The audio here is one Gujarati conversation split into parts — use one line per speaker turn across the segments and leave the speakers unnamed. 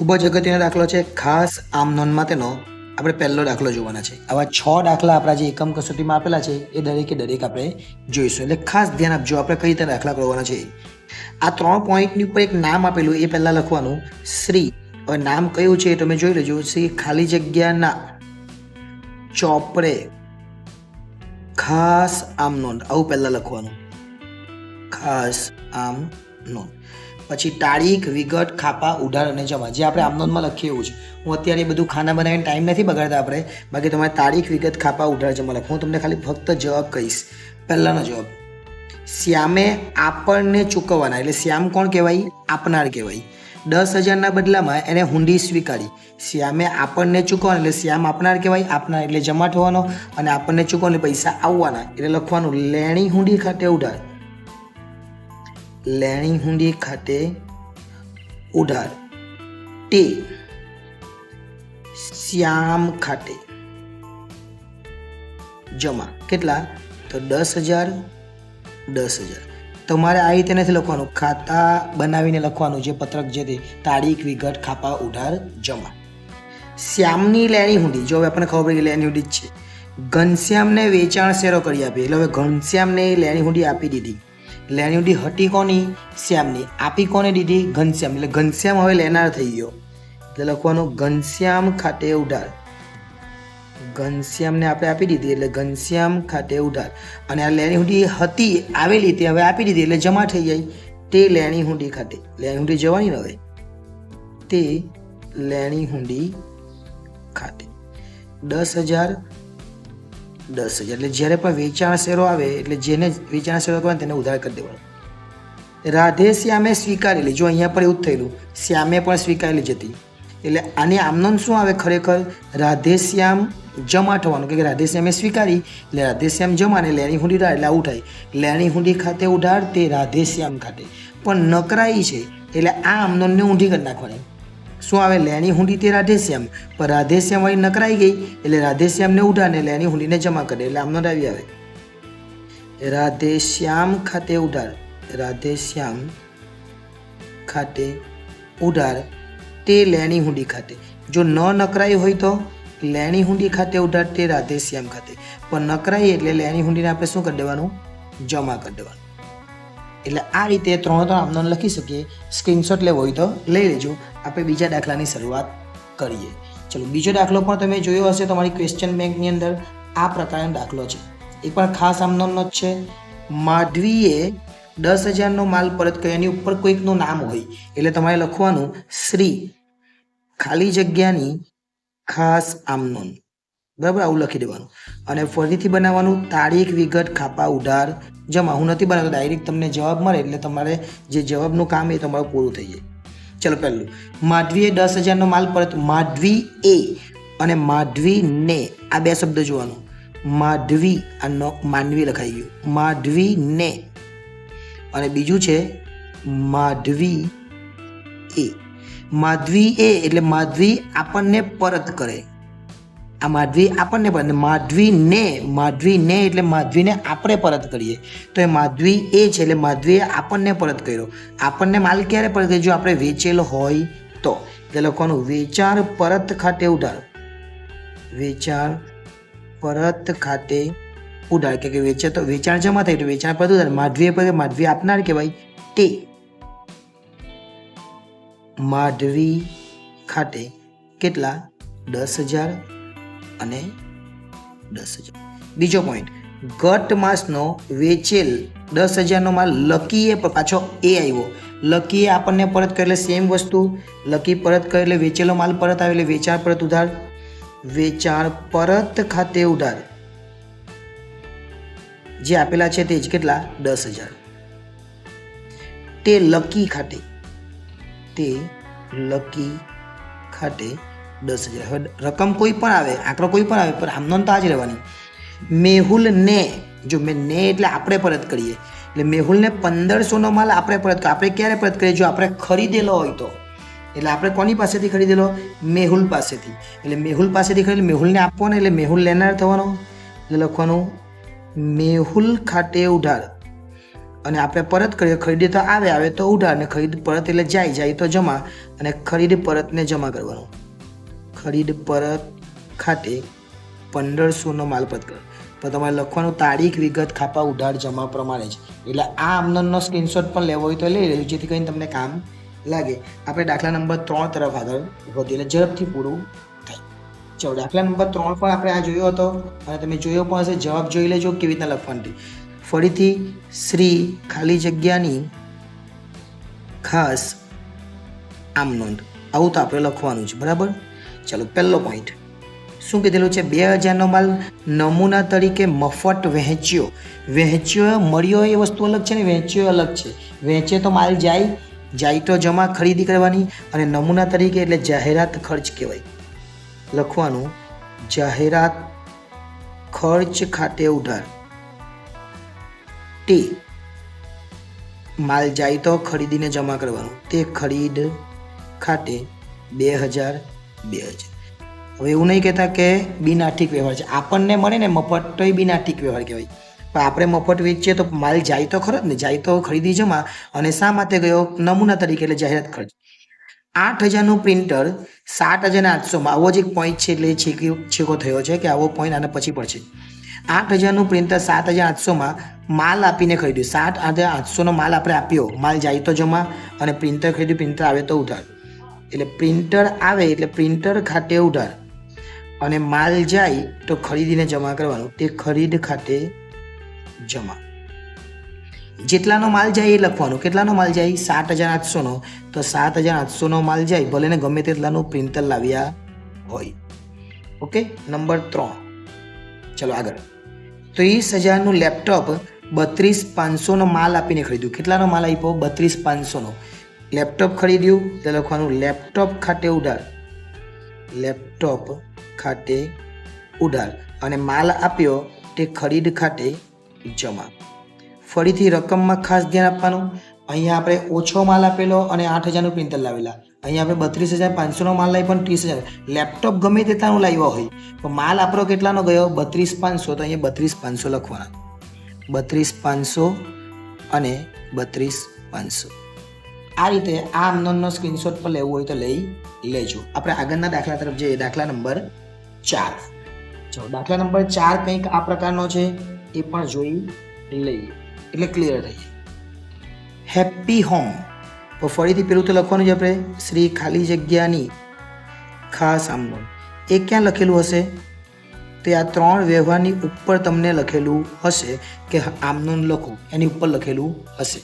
ખૂબ જ અગત્યનો દાખલો છે. ખાસ આમ નોંધમાં તેનો આપણે પહેલો દાખલો જોવાના છે. આવા છ દાખલા આપણા જે એકમ કસોટીમાં આપેલા છે, એ દરેકે દરેક આપણે જોઈશું. એટલે ખાસ ધ્યાન આપજો, આપણે કઈ રીતે દાખલા કરવાના છે. આ ત્રણ પોઈન્ટની ઉપર એક નામ આપેલું, એ પહેલાં લખવાનું. શ્રી. હવે નામ કયું છે એ તમે જોઈ લેજો. શ્રી ખાલી જગ્યાના ચોપડે. ખાસ આમ નોંધ. આવું પહેલાં લખવાનું. ખાસ આમ નોંધ. પછી તારીખ, વિગત, ખાપા, ઉધાર અને જમા, જે આપણે આમ નોંધમાં લખીએ એવું છે. હું અત્યારે બધું ખાના બનાવીને ટાઈમ નથી બગાડતા આપણે, બાકી તમારે તારીખ, વિગત, ખાપા, ઉધાર, જમા લખો હું તમને ખાલી ફક્ત જવાબ કહીશ. પહેલાંનો જવાબ. શ્યામે આપણને ચૂકવવાના, એટલે શ્યામ કોણ કહેવાય? આપનાર કહેવાય. દસ હજારના બદલામાં એને હુંડી સ્વીકારી. શ્યામે આપણને ચૂકવવાના, એટલે શ્યામ આપનાર કહેવાય, આપનાર એટલે જમા થવાનો, અને આપણને ચૂકવવાના પૈસા આવવાના, એટલે લખવાનું, લેણી, હુંડી ખાતે ઉધાર. લેણી હુંડી ખાતે ઉધાર. તે શ્યામ ખાતે જમા. કેટલા? તો દસ હજાર દસ હજાર. તમારે આ રીતે નથી લખવાનું. ખાતા બનાવીને લખવાનું જે પત્રક જે તે તારીખ, વિગત, ખાપા, ઉધાર, જમા. શ્યામની લેણી હુંડી જો હવે આપણને ખબર પડી કે લેણી હુંડી જ છે. ઘનશ્યામને વેચાણ શેરો કરી આપી. એટલે હવે ઘનશ્યામને લેણી હુંડી આપી દીધી. લેણી હુંડી હતી કોની? શ્યામની. આપી કોને દીધી? ઘનશ્યામ. એટલે ઘનશ્યામ હવે લેનાર થઈ ગયો. એટલે લખવાનું ઘનશ્યામ ખાતે ઉધાર ઘનશ્યામને આપણે આપી દીધી. એટલે ઘનશ્યામ ખાતે ઉધાર અને આ લેણી હુંડી હતી, આવેલી તે હવે આપી દીધી. એટલે જમા થઈ જાય તે લેણી હુંડી ખાતે. લેણી હુંડી જવાની હવે. તે લેણી હુંડી ખાતે. દસ હજાર દસ હજાર. એટલે જ્યારે પણ વેચાણ શેરો આવે, એટલે જેને વેચાણ શેરો કરવાનો તેને ઉધાર કરી દેવાનો. રાધે શ્યામે સ્વીકારેલી જો અહીંયા પણ એવું જ થયેલું, શ્યામે પણ સ્વીકારેલી જતી. એટલે આની આમનોન શું આવે ખરેખર? રાધેશ્યામ જમા થવાનું. કે રાધે શ્યામે સ્વીકારી, એટલે રાધેશ્યામ જમા ને લેણી હુંડી ઉધાર એટલે આવું થાય લેણી હુંડી ખાતે ઉધાર તે રાધે શ્યામ ખાતે. પણ નકરાઈ છે, એટલે આ આમનોનને ઊંધી કરી નાખવાની. શું આવે, લેણી હુંડી તે રાધેશ્યામ. પણ રાધેશ્યામ વાળી નકરાઈ ગઈ, એટલે રાધેશ્યામને ઉધાર ને લેણી હુંડીને જમા કરે એટલે આમનો આવી આવે. રાધેશ્યામ ખાતે ઉધાર રાધેશ્યામ ખાતે ઉધાર તે લેણી હુંડી ખાતે. જો ન નકરાઈ હોય તો લેણી હુંડી ખાતે ઉધાર તે રાધેશ્યામ ખાતે. પણ નકરાઈ એટલે લેણી હુંડીને આપણે શું કરી દેવાનું? જમા કરી દેવાનું. એટલે આ રીતે ત્રણ ત્રણ આમનો લખી શકીએ. સ્ક્રીનશોટ લેવો હોય તો લઈ લેજો. આપણે બીજા દાખલાની શરૂઆત કરીએ. ચલો, બીજો દાખલો પણ તમે જોયો હશે તમારી ક્વેશ્ચન બેંકની અંદર. આ પ્રકારનો દાખલો છે. એ પણ ખાસ આમનોનો જ છે. માધવીએ દસ હજારનો માલ પરત કર્યો. એની ઉપર કોઈકનું નામ હોય. એટલે તમારે લખવાનું શ્રી ખાલી જગ્યાની ખાસ આમનોન બરાબર? આવું લખી દેવાનું. અને ફરીથી બનાવવાનું, તારીખ, વિગત, ખાપા, ઉધાર, જમા. હું નથી બનાવતો ડાયરેક્ટ તમને જવાબ મળે એટલે તમારે જે જવાબનું કામ એ તમારું પૂરું થઈ જાય. ચલો પહેલું. માધવીએ દસ હજારનો માલ પરત. માધવી એ અને માધવી ને. આ બે શબ્દ જોવાનું. માધવી, આ નો માનવી લખાઈ ગયું. માધવી ને. અને બીજું છે, માધવી એ. માધવી એ એટલે માધવી આપણને પરત કરે. આ માધવી આપણને પરત માધવીને માધવીને એટલે માધવીને આપણે પરત કરીએ. તો એ માધવી એ છે એટલે માધવીએ આપણને પરત કર્યો. આપણને માલ ક્યારે પરત કર્યો? જો આપણે વેચેલો હોય તો. એટલે લખવાનું વેચાણ પરત ખાતે ઉધાર. વેચાણ પરત ખાતે ઉધાર. કે કે વેચે તો વેચાણ જમા થાય, તો વેચાણ પરત ઉધાર. માધવીએ પર માધવી આપનાર કહેવાય તે. માધવી ખાતે કેટલા? દસ હજાર અને દસ હજાર. બીજો પોઈન્ટ ગત માસનો વેચેલ દસ હજારનો માલ લકીએ પાછો એ આવ્યો. લકીએ આપણને પરત કરે સેમ વસ્તુ, લકી પરત કરે એટલે વેચેલો માલ પરત આવે એટલે વેચાણ પરત ઉધાર, વેચાણ પરત ખાતે ઉધાર. જે આપેલા છે તે જ કેટલા? દસ હજાર. તે લકી ખાતે, તે લકી ખાતે દસ હજાર. હવે રકમ કોઈ પણ આવે, આંકડો કોઈ પણ આવે, પણ આમનો તો આ જ રહેવાની. મેહુલ ને જો મેં ને એટલે આપણે પરત કરીએ, એટલે મેહુલને પંદરસોનો માલ આપણે પરત આપણે ક્યારે પરત કરીએ? જો આપણે ખરીદેલો હોય તો. એટલે આપણે કોની પાસેથી ખરીદેલો? મેહુલ પાસેથી. એટલે મેહુલ પાસેથી ખરીદ મેહુલને આપવાનો એટલે મેહુલ લેનાર થવાનો. એટલે લખવાનું, મેહુલ ખાતે ઉધાર. અને આપણે પરત કરીએ, ખરીદી તો આવે આવે તો ઉધાર, ને ખરીદ પરત એટલે જાય જાય તો જમા, અને ખરીદ પરતને જમા કરવાનું. ખરીદ પરત ખાતે પંદરસોનો માલપત્ર પણ તમારે લખવાનું તારીખ, વિગત, ખાપા, ઉધાર, જમા પ્રમાણે છે એટલે આ આમદનનો સ્ક્રીનશોટ પણ લેવો હોય તો લઈ લેજો, જેથી કરીને તમને કામ લાગે. આપણે દાખલા નંબર ત્રણ તરફ આગળ વધીએ એટલે ઝડપથી પૂરું થાય. ચલો, દાખલા નંબર ત્રણ પણ આપણે આ જોયો હતો, અને તમે જોયો પણ હશે, જવાબ જોઈ લેજો કેવી રીતના લખવાની. ફરીથી શ્રી ખાલી જગ્યાની ખાસ આમ નોંધ આવું તો આપણે લખવાનું છે બરાબર? ચલો પહેલો પોઈન્ટ શું કીધેલું છે? બે હજારનો માલ નમૂના તરીકે મફત વહેંચ્યો. વહેંચ્યો મળ્યો એ વસ્તુ અલગ છે ને? વહેંચ્યો અલગ છે. વહેંચે તો માલ જાય. જાય તો જમા ખરીદી કરવાની અને નમૂના તરીકે એટલે જાહેરાત ખર્ચ કહેવાય. લખવાનું, જાહેરાત ખર્ચ ખાતે ઉધાર. તે માલ જાય તો ખરીદીને જમા કરવાનું. તે ખરીદ ખાતે બે હજાર બે હજાર હવે એવું નહીં કહેતા કે બિનઆર્થિક વ્યવહાર છે. આપણને મળે ને મફત તો એ બિન આર્થિક વ્યવહાર કહેવાય. પણ આપણે મફત વેચીએ તો માલ જાય તો ખરો ને, જાય તો ખરીદી જમા અને શા માટે ગયો? નમૂના તરીકે એટલે જાહેરાત ખર્ચ. આઠ હજારનું પ્રિન્ટર સાત હજાર આઠસોમાં આવો જ એક પોઈન્ટ છે એટલે છેકી છેકો થયો છે કે આવો પોઈન્ટ આના પછી પડશે. આઠ હજારનું પ્રિન્ટર સાત હજાર આઠસોમાં માલ આપીને ખરીદ્યું. સાત હજાર આઠસોનો માલ આપણે આપ્યો. માલ જાય તો જમા અને પ્રિન્ટર ખરીદ્યું, પ્રિન્ટર આવે તો ઉધાર. એટલે પ્રિન્ટર આવે એટલે પ્રિન્ટર ખાતે ઉધાર. અને માલ જાય તો ખરીદીને જમા કરવાનો. તે ખરીદ ખાતે જમા. જેટલાનો માલ જાય એ લખવાનો. કેટલાનો માલ જાય? સાત હજાર આઠસોનો. તો સાત હજાર આઠસોનો માલ જાય. ભલે ને ગમે તેટલાનું પ્રિન્ટર લાવ્યા હોય. ઓકે? નંબર ત્રણ. ચલો આગળ. ત્રીસ હજારનું લેપટોપ બત્રીસ પાંચસોનો માલ આપીને ખરીદ્યું. કેટલાનો માલ આપ્યો? બત્રીસ પાંચસોનો. લેપટોપ ખરીદ્યું, તો લખવાનું લેપટોપ ખાતે ઉધાર લેપટોપ ખાતે ઉધાર અને માલ આપ્યો તે ખરીદ ખાતે જમા. ફરીથી રકમમાં ખાસ ધ્યાન આપવાનું. અહીંયા આપણે ઓછો માલ આપેલો અને આઠ હજારનું પ્રિન્ટર લાવેલા. અહીંયા આપણે બત્રીસ હજાર પાંચસોનો માલ લાવી પણ ત્રીસ હજાર. લેપટોપ ગમે તેટલાનું લાવ્યો હોય તો માલ આપણો કેટલાનો ગયો? બત્રીસ પાંચસો. તો અહીંયા બત્રીસ પાંચસો લખવાના. બત્રીસ પાંચસો અને બત્રીસ પાંચસો. આ રીતે આ આમનોનનો સ્ક્રીનશોટ પર લેવું હોય તો લઈ લેજો. આપણે આગળના દાખલા તરફ જઈએ. દાખલા નંબર ચાર. જો દાખલા નંબર ચાર કંઈક આ પ્રકારનો છે, એ પણ જોઈ લઈએ. એટલે ક્લિયર થઈએ હેપી હોમ તો ફરીથી પેલું તો લખવાનું છે આપણે. શ્રી ખાલી જગ્યાની ખાસ આમનોન એ ક્યાં લખેલું હશે? તે આ ત્રણ વ્યવહારની ઉપર તમને લખેલું હશે કે આમનોન લખો. એની ઉપર લખેલું હશે.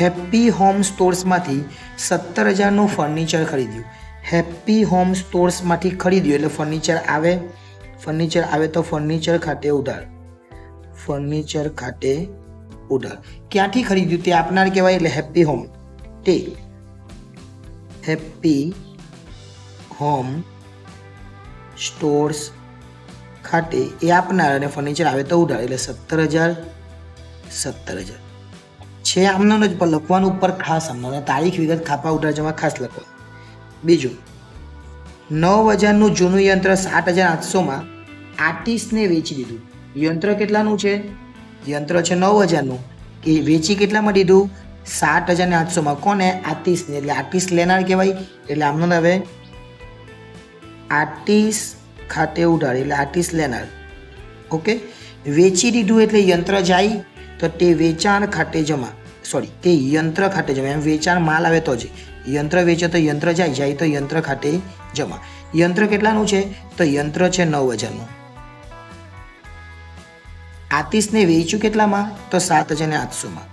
હેપી હોમ સ્ટોર્સમાંથી સત્તર હજારનું ફર્નિચર ખરીદ્યું. હેપ્પી હોમ સ્ટોર્સમાંથી ખરીદ્યું એટલે ફર્નિચર આવે? ફર્નિચર આવે તો ફર્નિચર ખાતે ઉધાર. ફર્નિચર ખાતે ઉધાર. ક્યાંથી ખરીદ્યું? તે આપનાર કહેવાય એટલે હેપી હોમ તે હેપ્પી હોમ સ્ટોર્સ ખાતે એ આપનાર અને ફર્નિચર આવે તો ઉધાર એટલે સત્તર હજાર સત્તર હજાર. છે આમનો જ પણ લખવાનું ઉપર ખાસ આમનો તારીખ વિગત ખાપા ઉડાજમાં ખાસ લખો. બીજું, નવ હજારનું જૂનું યંત્ર સાત હજાર આઠસોમાં આર્ટિસ્ટને વેચી દીધું. યંત્ર કેટલાનું છે? યંત્ર છે નવ હજારનું. કે વેચી કેટલામાં દીધું? સાત હજાર ને આઠસોમાં. કોને? આર્ટિસ્ટને. એટલે આર્ટિસ્ટ લેનાર કહેવાય. એટલે આમનો હવે આર્ટિસ્ટ ખાતે ઉડાડ. એટલે આર્ટિસ્ટ લેનાર. ઓકે? વેચી દીધું એટલે યંત્ર જાય. તો તે વેચાણ ખાતે જમા. સોરી તે યંત્ર ખાતે જમા. એમ વેચાણ માલ આવે તો જ. યંત્ર વેચે તો યંત્ર જાય જાય તો યંત્ર ખાતે જમા. યંત્ર કેટલાનું છે? તો યંત્ર છે નવ હજારનું આતિશને વેચ્યું કેટલામાં? તો સાત હજાર ને આઠસોમાં.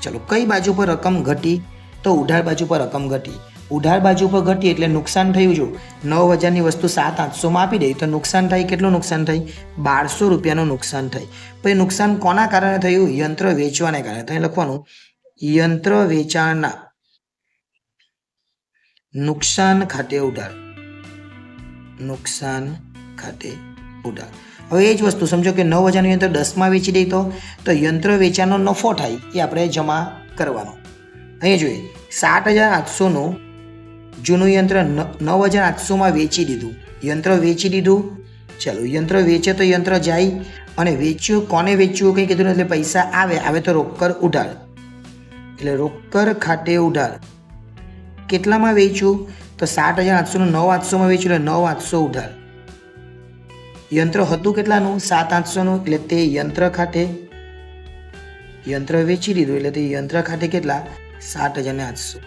ચલો, કઈ બાજુ પર રકમ ઘટી? તો ઉધાર બાજુ પર રકમ ઘટી. ઉધાર બાજુ પર ઘટી એટલે નુકસાન થયું જો. નવ હજારની વસ્તુ સાત આઠસોમાં આપી દઈ તો નુકસાન થાય, કેટલું નુકસાન થાય? બારસો રૂપિયાનું નુકસાન થાય. પછી નુકસાન કોના કારણે થયું? યંત્ર વેચવાને કારણે. તો લખવાનું, યંત્ર વેચાણના નુકસાન ખાતે ઉધાર. નુકસાન ખાતે ઉધાર. હવે એ જ વસ્તુ સમજો કે નવ હજારનું યંત્ર દસમાં વેચી દઈ તો તો યંત્ર વેચાણનો નફો થાય એ આપણે જમા કરવાનો. અહીંયા જોઈએ, સાત હજાર આઠસોનું જૂનું યંત્ર નવ હજાર આઠસોમાં વેચી દીધું. યંત્ર વેચી દીધું. ચાલો, યંત્ર વેચે તો યંત્ર જાય અને વેચ્યું, કોને વેચ્યું કંઈ કીધું એટલે પૈસા આવે આવે તો રોકડ ઉધાર. એટલે રોકડ ખાતે ઉધાર. કેટલામાં વેચ્યું? તો સાત હજાર આઠસોનું નવ આઠસોમાં વેચ્યું, એટલે નવ આઠસો ઉધાર. યંત્ર હતું કેટલાનું? સાત આઠસોનું, એટલે તે યંત્ર ખાતે. યંત્ર વેચી દીધું, એટલે તે યંત્ર ખાતે કેટલા? સાત હજાર આઠસો.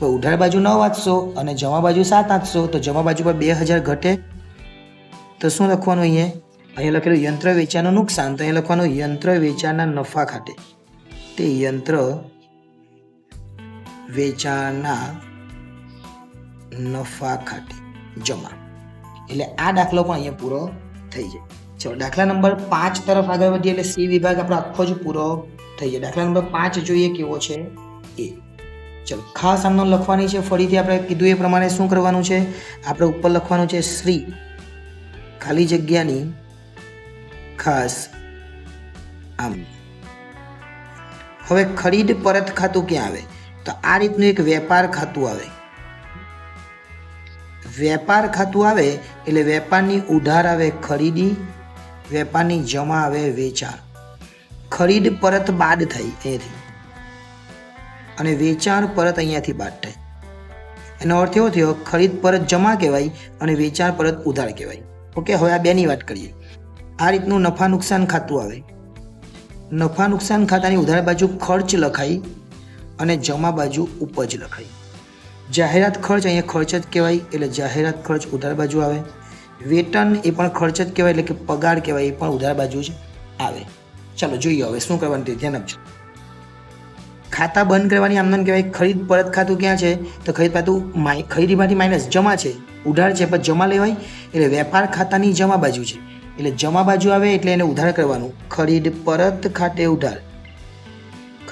તો ઉધાર બાજુ નવ આઠસો અને જમા બાજુ સાત આઠસો તો જમા બાજુ પર બે હજાર ઘટે. તો શું લખવાનું અહીંયા? અહીંયા લખેલું યંત્ર વેચાણનું નુકસાન, તો અહીંયા લખવાનું યંત્ર વેચાણના નફા ખાતે. તે યંત્ર વેચાણના નફા ખાતે જમા. એટલે આ દાખલો પણ અહીંયા પૂરો થઈ જાય. ચલો, દાખલા નંબર પાંચ તરફ આગળ વધીએ એટલે સી વિભાગ આપણો આખો જ પૂરો થઈ જાય. દાખલા નંબર પાંચ જોઈએ કેવો છે? એ ચલો, ખાસ આમનો લખવાની છે, ફરીથી આપણે કીધું એ પ્રમાણે શું કરવાનું છે? આપણે ઉપર લખવાનું છે શ્રી. ખાલી જગ્યાની ખાસ આમ. હવે ખરીદ પરત ખાતું ક્યાં આવે? તો આ રીતનું એક વેપાર ખાતું આવે. વેપાર ખાતું આવે એટલે વેપારની ઉધાર આવે ખરીદી, વેપારની જમા આવે વેચાણ. ખરીદ પરત બાદ થઈ અહીંયાથી અને વેચાણ પરત અહીંયાથી બાદ થાય. એનો અર્થ એવો થયો, ખરીદ પરત જમા કહેવાય અને વેચાણ પરત ઉધાર કહેવાય. ઓકે, હવે આ બેની વાત કરીએ. આ રીતનું નફા નુકસાન ખાતું આવે. નફા નુકસાન ખાતાની ઉધાર બાજુ ખર્ચ લખાય અને જમા બાજુ ઉપજ લખાય. જાહેરાત ખર્ચ અહીંયા ખર્ચ જ કહેવાય, એટલે જાહેરાત ખર્ચ ઉધાર બાજુ આવે. વેતન એ પણ ખર્ચ જ કહેવાય, એટલે કે પગાર કહેવાય, એ પણ ઉધાર બાજુ જ આવે. ચાલો, જોઈએ હવે શું કરવાનું તે ધ્યાન આપજો. ખાતા બંધ કરવાની આમદન કહેવાય. ખરીદ પરત ખાતું ક્યાં છે? તો ખરીદ ખાતું માય, ખરીદીમાંથી માઇનસ જમા છે. ઉધાર છે, પણ જમા લેવાય. એટલે વેપાર ખાતાની જમા બાજુ છે. એટલે જમા બાજુ આવે એટલે એને ઉધાર કરવાનું. ખરીદ પરત ખાતે ઉધાર.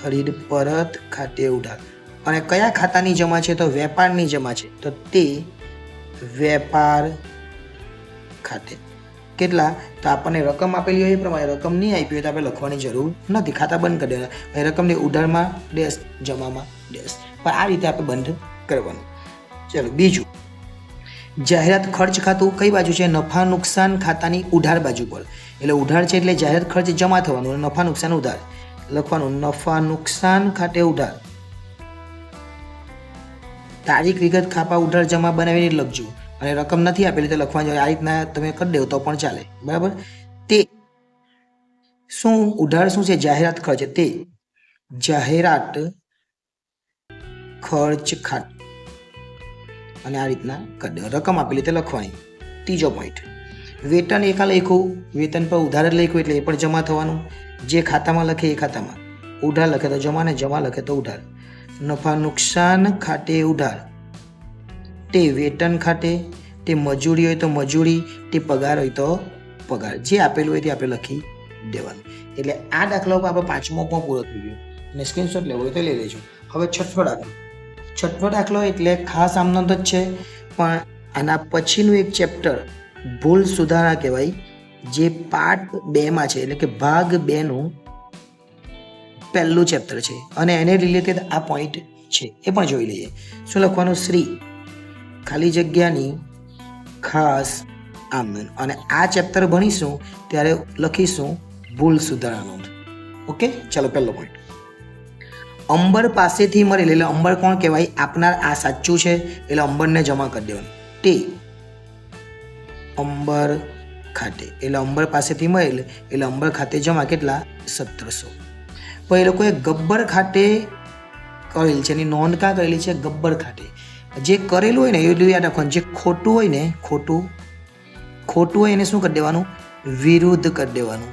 ખરીદ પરત ખાતે ઉધાર. અને કયા ખાતાની જમા છે? તો વેપારની જમા છે. તો તે વેપાર ખાતે. કેટલા? તો આપણને રકમ આપેલી હોય એ પ્રમાણે રકમ નહીં આપી હોય તો આપણે લખવાની જરૂર નથી. ખાતા બંધ કરી દેવાના. રકમની ઉધારમાં ડેશ જમામાં ડેશ પણ આ રીતે આપણે બંધ કરવાનું. ચલો, બીજું. જાહેરાત ખર્ચ ખાતું કઈ બાજુ છે? નફા, નુકસાન ખાતાની ઉધાર બાજુ પર. એટલે ઉધાર છે એટલે જાહેરાત ખર્ચ જમા થવાનું અને નફા, નુકસાન ઉધાર. લખવાનું, નફા, નુકસાન ખાતે ઉધાર. તારીખ, વિગત ખાપા ઉધાર જમા બનાવીને લખજો. અને રકમ નથી આપેલી તો લખવાની જોઈએ આ રીતના તમે કરી દેવ તો પણ ચાલે. બરાબર? તે શું ઉધાર શું છે? જાહેરાત ખર્ચ. તે જાહેરાત ખર્ચ ખાત. અને આ રીતના કરી દેવા. રકમ આપેલી તે લખવાની. ત્રીજો પોઈન્ટ વેતન એકા લખ્યું. વેતન પર ઉધાર જ લખ્યું એટલે એ પણ જમા થવાનું. જે ખાતામાં લખે એ ખાતામાં. ઉધાર લખે તો જમા ને જમા લખે તો ઉધાર. નફા નુકસાન ખાતે ઉધાર. તે વેતન ખાતે, તે મજૂરી હોય તો મજૂરી, તે પગાર હોય તો પગાર. જે આપેલું હોય તે આપણે લખી દેવાનું. એટલે આ દાખલા ઉપર આપણે પાંચમો પણ પૂરો થઈ ગયો. અને સ્ક્રીનશોટ લેવો હોય તો લઈ લેજો. હવે છઠ્ઠો દાખલો. છઠ્ઠો દાખલો એટલે ખાસ આમનો તો જ છે, પણ આના પછીનું એક ચેપ્ટર ભૂલ સુધારા કહેવાય, જે પાર્ટ બેમાં છે, એટલે કે ભાગ બેનું પહેલું ચેપ્ટર છે. અને એને રિલેટેડ આ પોઈન્ટ છે. એ પણ જોઈ લઈએ. શું લખવાનું? શ્રી. ખાલી જગ્યાની ખાસ આમ અને આ ચેપ્ટર ભણીશું, ત્યારે લખીશું ભૂલ સુધારા નોંધ ઓકે ચાલો પહેલો પોઈન્ટ અંબર પાસેથી મળેલ એટલે અંબર કોણ કહેવાય? આપનાર આ સાચું છે, એટલે અંબરને જમા કરી દેવાનું. તે અંબર ખાતે. એટલે અંબર પાસેથી મળેલ, એટલે અંબર ખાતે જમા કેટલા? સત્તરસો. પણ એ લોકોએ ગબ્બર ખાતે કરેલ છે, એની નોંધ કાં કરેલી છે? ગબ્બર ખાતે. જે કરેલું હોય ને એટલું યાદ રાખવાનું. જે ખોટું હોય ને, ખોટું ખોટું હોય એને શું કરી દેવાનું? વિરુદ્ધ કરી દેવાનું.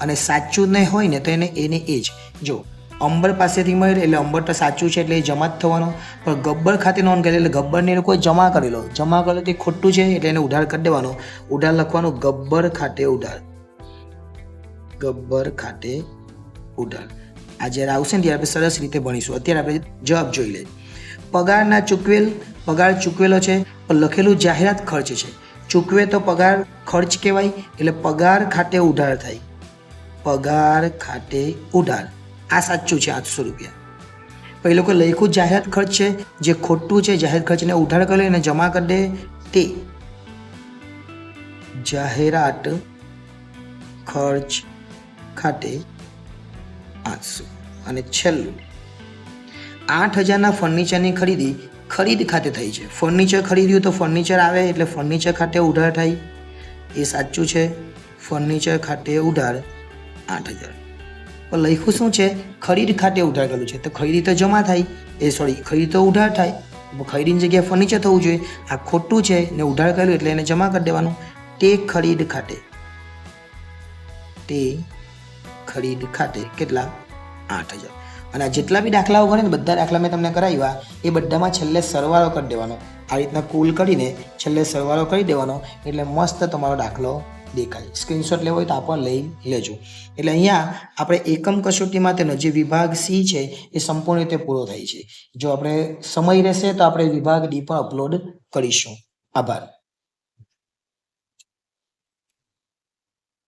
અને સાચું નહીં હોય ને, તો એને એને એ જ. જો, અંબર પાસેથી મળેલ એટલે અંબર તો સાચું છે એટલે એ જમા જ થવાનો. પણ ગબ્બર ખાતે નોંધ કરેલી એટલે ગબ્બરને એ લોકોએ જમા કરેલો જમા કરેલો તે ખોટું છે એટલે એને ઉધાર કરી દેવાનો. ઉધાર લખવાનું ગબ્બર ખાતે ઉધાર. ગબ્બર ખાતે ઉધાર. આ જ્યારે આવશે ને, ત્યારે આપણે સરસ રીતે ભણીશું. અત્યારે આપણે જવાબ જોઈ લઈએ. પગારના ચૂકવેલ પગાર ચૂકવેલો છે પણ લખેલું જાહેરાત ખર્ચ છે. ચૂકવે તો પગાર ખર્ચ કહેવાય, એટલે પગાર ખાતે ઉધાર થાય. પગાર ખાતે ઉધાર. આ સાચું છે, આઠસો રૂપિયા. પણ એ લોકો લખ્યું જાહેરાત ખર્ચ છે, જે ખોટું છે જાહેર ખર્ચને ઉધાર કરી અને જમા કરી દે તે. જાહેરાત ખર્ચ ખાતે આઠસો. અને છેલ્લું. આઠ હજારના ફર્નિચરની ખરીદી ખરીદ ખાતે થઈ છે. ફર્નિચર ખરીદ્યું તો ફર્નિચર આવે એટલે ફર્નિચર ખાતે ઉધાર થાય. એ સાચું છે. ફર્નિચર ખાતે ઉધાર આઠ હજાર. પણ લખ્યું શું છે? ખરીદ ખાતે ઉધાર કરેલું છે. તો ખરીદી તો જમા થાય. એ સોરી ખરીદી તો ઉધાર થાય. ખરીદીની જગ્યાએ ફર્નિચર થવું જોઈએ. આ ખોટું છે. ને ઉધાર કરેલું એટલે એને જમા કરી દેવાનું. તે ખરીદ ખાતે. તે ખરીદ ખાતે કેટલા? આઠ હજાર. અને જેટલા બી દાખલાઓ ગણે ને, બધા દાખલા મેં તમને કરાવ્યા, એ બધામાં છેલ્લે સરવાળો કરી દેવાનો. આ રીતના કુલ કરીને છેલ્લે સરવાળો કરી દેવાનો, એટલે મસ્ત તમારો દાખલો દેખાય. સ્ક્રીનશોટ લેવો હોય તો આ પણ લઈ લેજો. એટલે અહીંયા આપણે એકમ કસોટીમાં માટેનો જે વિભાગ સી છે, એ સંપૂર્ણ રીતે પૂરો થાય છે. જો આપણે સમય રહેશે તો આપણે વિભાગ ડી પણ અપલોડ કરીશું. આભાર.